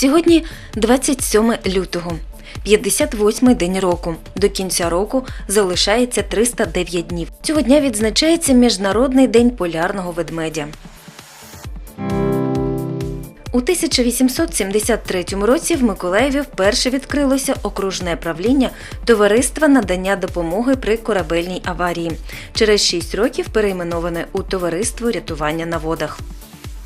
Сьогодні 27 лютого, 58-й день року. До кінця року залишається 309 днів. Цього дня відзначається Міжнародний день полярного ведмедя. У 1873 році в Миколаєві вперше відкрилося окружне правління Товариства надання допомоги при корабельній аварії. Через 6 років перейменоване у Товариство рятування на водах.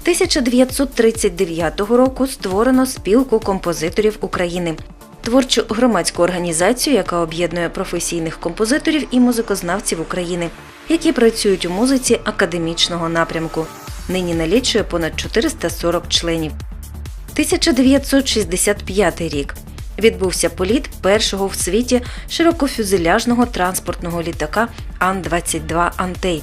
1939 року створено спілку композиторів України. Творчу громадську організацію, яка об'єднує професійних композиторів і музикознавців України, які працюють у музиці академічного напрямку. Нині налічує понад 440 членів. 1965 рік. Відбувся політ першого в світі широкофюзеляжного транспортного літака Ан-22 Антей,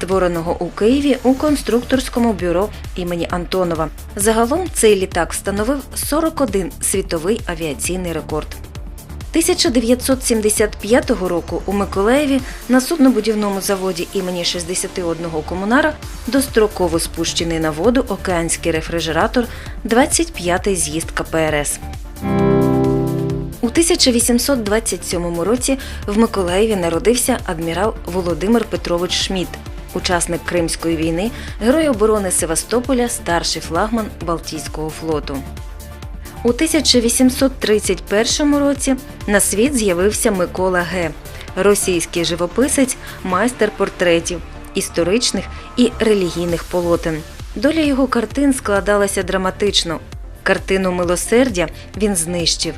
створеного у Києві у конструкторському бюро імені Антонова. Загалом цей літак встановив 41 світовий авіаційний рекорд. 1975 року у Миколаєві на суднобудівному заводі імені 61 комунара достроково спущений на воду океанський рефрижератор 25-й з'їзд КПРС. У 1827 році в Миколаєві народився адмірал Володимир Петрович Шмідт, учасник Кримської війни, герой оборони Севастополя, старший флагман Балтійського флоту. У 1831 році на світ з'явився Микола Г., російський живописець, майстер портретів, історичних і релігійних полотен. Доля його картин складалася драматично. Картину Милосердя він знищив.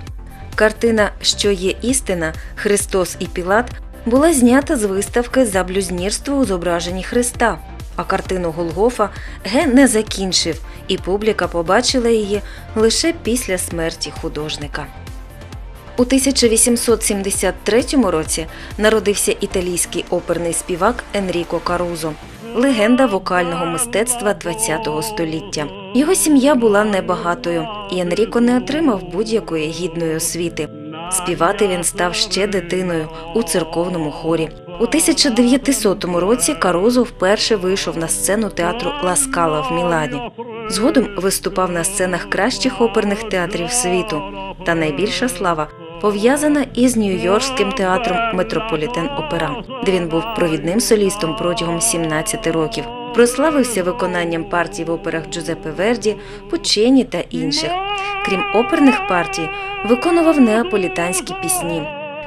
Картина Що є істина Христос і Пілат була знята з виставки за блюзнірство у зображенні Христа. А картину Голгофа Ге не закінчив, і публіка побачила її лише після смерті художника. У 1873 році народився італійський оперний співак Енріко Карузо, легенда вокального мистецтва ХХ століття. Його сім'я була небагатою, і Енріко не отримав будь-якої гідної освіти. Співати він став ще дитиною у церковному хорі. У 1900 році Карузо вперше вийшов на сцену театру Ласкала в Мілані. Згодом виступав на сценах кращих оперних театрів світу. Та найбільша слава пов'язана із Нью-Йоркським театром Метрополітен Опера, де він був провідним солістом протягом 17 років. Прославився виконанням партій в операх Джузеппе Верді, Пучені та інших. Крім оперних партій, виконував неаполітанські пісні.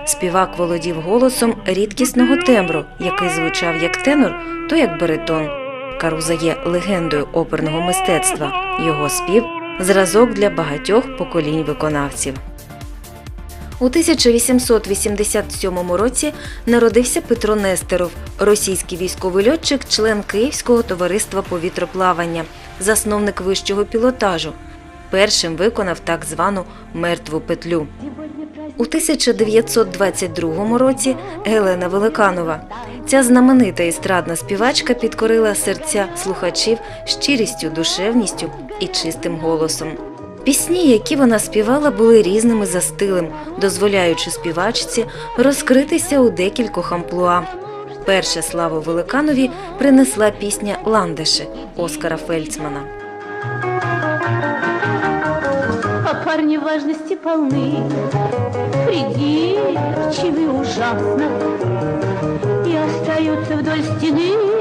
Співак володів голосом рідкісного тембру, який звучав як тенор, то як баритон. Каруза є легендою оперного мистецтва. Його спів зразок для багатьох поколінь виконавців. У 1887 році народився Петро Нестеров, російський військовий льотчик, член Київського товариства повітроплавання, засновник вищого пілотажу. Першим виконав так звану мертву петлю. У 1922 році Гелена Великанова. Ця знаменита естрадна співачка підкорила серця слухачів щирістю, душевністю і чистим голосом. Пісні, які вона співала, були різними за стилем, дозволяючи співачці розкритися у декількох амплуа. Перше славу Великанові принесла пісня Ландеше Оскара Фельдсмана. А парни важности полны, придирчивы ужасно, И остаются вдоль стены,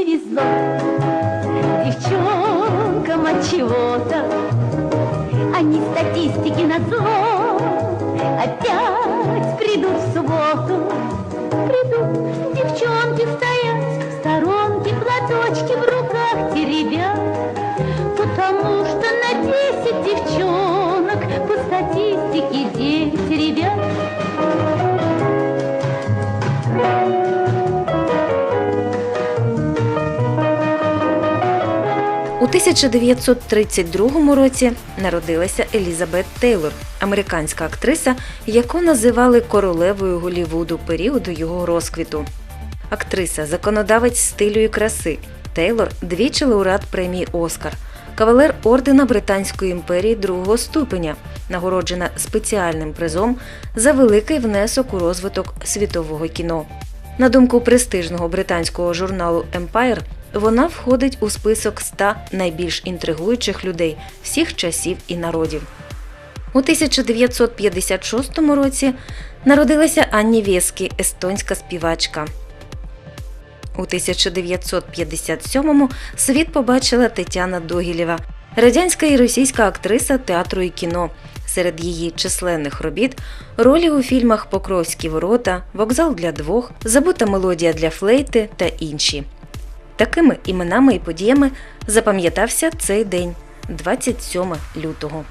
Повезло девчонкам от чего-то. Они статистики на зло опять придут в субботу. Придут, девчонки стоят, в сторонке платочки в руках теребят. Потому что на десять девчонок по статистике девять ребят. 1932 році народилася Елізабет Тейлор, американська актриса, яку називали королевою Голівуду періоду його розквіту. Актриса, законодавець стилю і краси, Тейлор двічі лауреат премії Оскар, кавалер ордена Британської імперії другого ступеня, нагороджена спеціальним призом за великий внесок у розвиток світового кіно. На думку престижного британського журналу Empire, вона входить у список 100 найбільш інтригуючих людей всіх часів і народів. У 1956 році народилася Анні Вєскі, естонська співачка. У 1957-му світ побачила Тетяна Догілєва, радянська і російська актриса театру і кіно. Серед її численних робіт ролі у фільмах Покровські ворота, Вокзал для двох, Забута мелодія для флейти та інші. Такими іменами і подіями запам'ятався цей день 27 лютого.